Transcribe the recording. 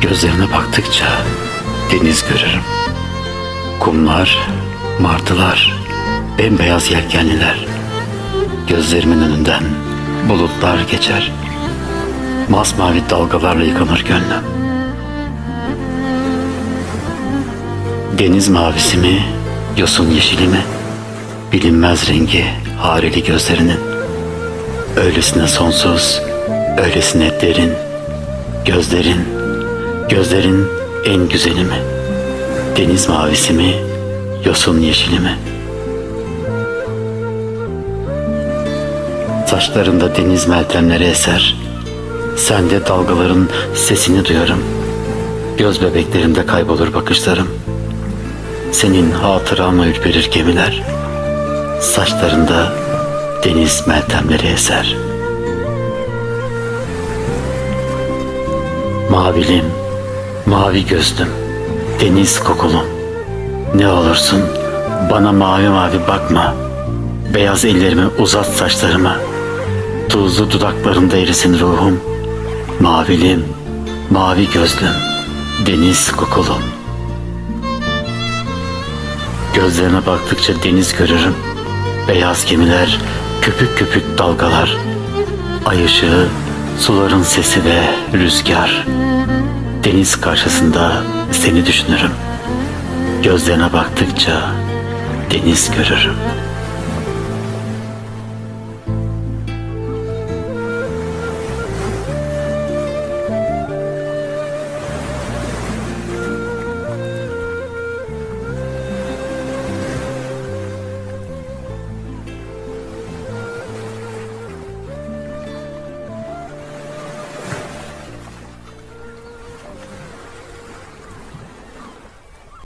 Gözlerine baktıkça deniz görürüm. Kumlar, martılar, bembeyaz yelkenliler. Gözlerimin önünden bulutlar geçer. Masmavi dalgalarla yıkanır gönlüm. Deniz mavisi mi, yosun yeşili mi? Bilinmez rengi hareli gözlerinin. Öylesine sonsuz, öylesine derin. Gözlerin, gözlerin en güzeli mi? Deniz mavisi mi, yosun yeşili mi? Saçlarında deniz meltemleri eser. Sende dalgaların sesini duyarım. Göz bebeklerimde kaybolur bakışlarım. Senin hatıranla ürperir gemiler. Saçlarında deniz meltemleri eser. Mavilim, mavi gözlüm, deniz kokulum. Ne olursun bana mavi mavi bakma. Beyaz ellerimi uzat saçlarıma. Tuzlu dudaklarında erisin ruhum. Mavilim, mavi gözlüm, deniz kokulum. Gözlerine baktıkça deniz görürüm. Beyaz gemiler, köpük köpük dalgalar. Ay ışığı, suların sesi ve rüzgar. Deniz karşısında seni düşünürüm. Gözlerine baktıkça deniz görürüm.